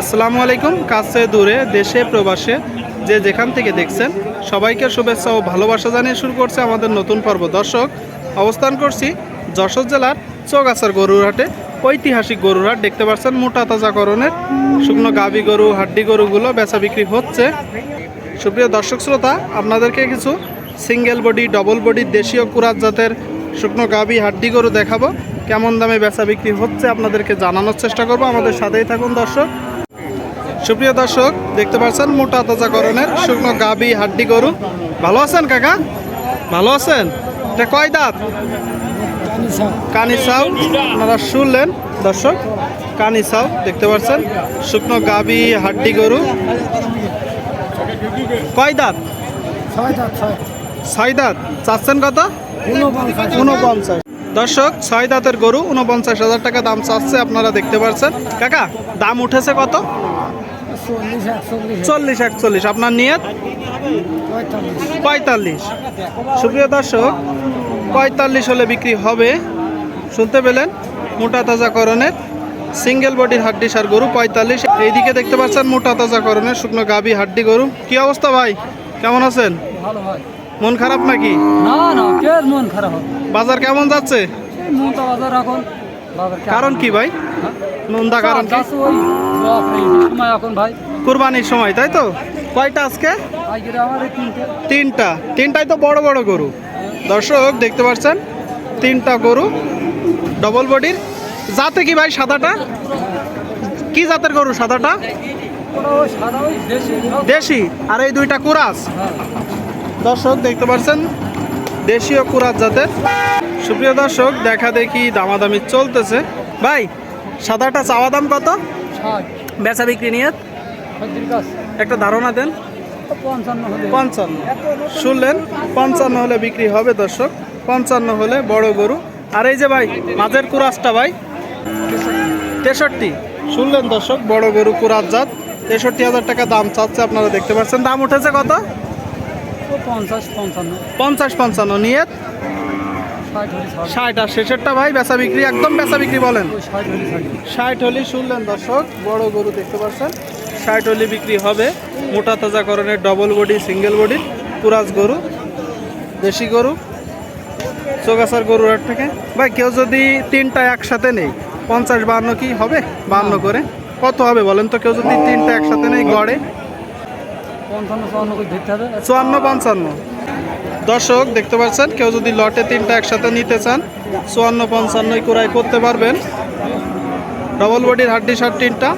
আসসালামু আলাইকুম, কাছে দূরে, দেশে, প্রবাসে, যে যেখান থেকে দেখছেন, সবাইকে শুভেচ্ছা ও ভালোবাসা জানিয়ে শুরু করছে আমাদের নতুন পর্ব। দর্শক, অবস্থান করছি যশোর জেলার চৌগাছার গরুরহাটে ঐতিহাসিক গরুরহাট দেখতে পাচ্ছেন, মোটা তাজাকরণের শুকনো গাবি গরু, হাড্ডি গরুগুলো বেচা বিক্রি হচ্ছে। সুপ্রিয় দর্শক শ্রোতা, আপনাদেরকে কিছু সিঙ্গেল বডি ডবল বডি দেশীয় কুরাত জাতের শুকনো গাবি হাড্ডি গরু দেখাবো। কেমন দামে বেচা বিক্রি হচ্ছে আপনাদেরকে জানানোর চেষ্টা করব। আমাদের সাথেই থাকুন দর্শক। সুপ্রিয় দর্শক দেখতে পাচ্ছেন মোটা তাজাকরণের শুকনো গাবি হাড্ডি গরু। ভালো আছেন কাকা? ভালো আছেন? এটা কয় দাঁত? কানি সাউ আপনারা শুনলেন দর্শক কানি সাউ দেখতে পাচ্ছেন শুকনো গাবি হাড্ডি গরু। কয় দাঁত? ছয় দাঁত চাচ্ছেন কত? উনপঞ্চাশ। দর্শক ছয় দাঁতের গরু উনপঞ্চাশ হাজার টাকা দাম চাচ্ছে আপনারা দেখতে পাচ্ছেন কাকা দাম উঠেছে কত? চল্লিশ একচল্লিশ। আপনার নিয়ত? পঁয়তাল্লিশ। সুপ্রিয় দর্শক পঁয়তাল্লিশ হলে বিক্রি হবে। শুনতে পেলেন? মোটা তাজাকরণের সিঙ্গেল বডির হাড্ডি সার গরু পঁয়তাল্লিশ। এইদিকে দেখতে পাচ্ছেন মোটা তাজাকরণের শুকনো গাবি হাড্ডি গরু। কি অবস্থা ভাই? কেমন আছেন? ভালো হয়। মন খারাপ নাকি? না না কে মন খারাপ? বাজার কেমন যাচ্ছে? মমতা বাজার এখন। কারণ কি ভাই? হ্যাঁ? নন্দা কারণ সময় এখন ভাই। কুরবানির সময় তাই তো? কয়টা আজকে? তিনটা। তিনটাই তো বড় বড় গরু। দর্শক দেখতে পাচ্ছেন? তিনটা গরু। ডবল বডির জাতে কি ভাই সাদাটা? কি জাতের গরু সাদাটা? দেশি। আর এই দুইটা কুরাস? হ্যাঁ। দর্শক দেখতে পাচ্ছেন? দেশীয় কুরাস জাতের। সুপ্রিয় দর্শক দেখা দেখি দামাদামি চলতেছে। ভাই সাদাটা চাওয়া দাম কত? বেচা বিক্রি নিয়ে? একটা ধারণা দেন। পঞ্চান্ন শুনলেন পঞ্চান্ন হলে বিক্রি হবে দর্শক। পঞ্চান্ন হলে বড় গরু। আর এই যে ভাই মাঝের কুরাসটা ভাই তেষট্টি। শুনলেন দর্শক বড় গরু কুরাস জাত। তেষট্টি হাজার টাকা দাম চাচ্ছে আপনারা দেখতে পাচ্ছেন। দাম উঠেছে কত? পঞ্চাশ পঞ্চান্ন। পঞ্চাশ পঞ্চান্ন। নিয়ে ষাট আর শেষেরটা ভাই বেচা বিক্রি একদম বেচা বিক্রি বলেন। ষাট হলে শুনলেন দর্শক বড় গরু দেখতে পাচ্ছেন। ষাট হলি বিক্রি হবে মোটা তাজাকরণের ডবল বডি সিঙ্গেল বডি কুরাস গরু দেশি গরু চোগাছার গরুর হাট থেকে। ভাই কেউ যদি তিনটা একসাথে নেই পঞ্চাশ বান্ন কি হবে? বান্ন করে। কত হবে বলেন তো? কেউ যদি তিনটা একসাথে নেই গড়ে। চুয়ান্ন পঞ্চান্ন। দর্শক দেখতে পাচ্ছেন কেউ যদি লটে তিনটা একসাথে নিতে চান চুয়ান্ন পঞ্চান্নই ক্রয় করতে পারবেন। ডবল বডির হাড্ডি শার্ট তিনটা।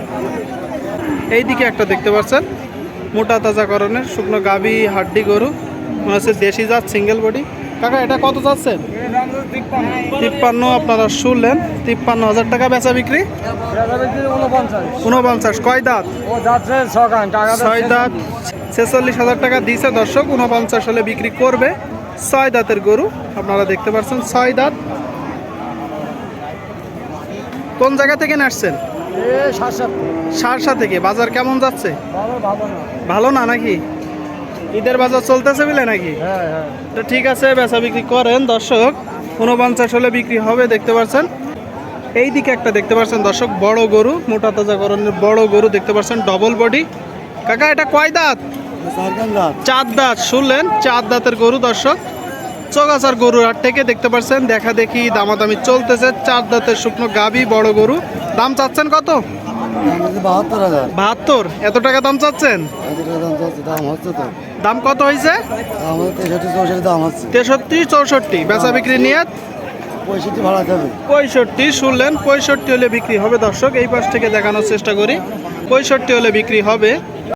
এইদিকে একটা দেখতে পাচ্ছেন মোটা তাজা করণের শুকনো গাবি হাড্ডি গরু। মনে হচ্ছে দেশি জাত সিঙ্গেল বডি। কাকা এটা কত যাচ্ছেন? তিপ্পান্ন আপনারা শুনলেন তিপ্পান্ন হাজার টাকা বেচা বিক্রি? উনপঞ্চাশ। কয় দাঁত? যাচ্ছে ছয় দাঁত ছেচল্লিশ হাজার টাকা দিয়েছে দর্শক উনপঞ্চাশ হলে বিক্রি করবে। ছয় দাঁতের গরু আপনারা দেখতে পাচ্ছেন ছয় দাঁত। কোন জায়গা থেকে আসছেন সারসা থেকে। বাজার কেমন যাচ্ছে? ভালো ভালো না নাকি? ঈদের বাজার চলতেছে বলে নাকি? হ্যাঁ হ্যাঁ। তো ঠিক আছে বেচা বিক্রি করেন দর্শক। উনপঞ্চাশ হলে বিক্রি হবে দেখতে পাচ্ছেন। এই দিকে একটা দেখতে পাচ্ছেন দর্শক বড় গরু মোটা তাজা করণের বড় গরু দেখতে পাচ্ছেন ডবল বডি কাকা এটা কয় দাঁত? চার দাঁত, শুনলেন? চার দাঁতের গরু, দর্শক। চগাছার গরুর হাট থেকে দেখতে পাচ্ছেন দেখা দেখি দামাদামি চলতেছে। চার দাঁতের শুকনো গাবি, বড় গরু। দাম চাচ্ছেন কত? বাহাত্তর। এত টাকা দাম চাচ্ছেন? দাম কত হয়েছে? তেষট্টি চৌষট্টি। বেচা বিক্রি নিয়ে পঁয়ষট্টি, শুনলেন? পঁয়ষট্টি হলে বিক্রি হবে, দর্শক। এই পাশ থেকে দেখানোর চেষ্টা করি। পঁয়ষট্টি হলে বিক্রি হবে।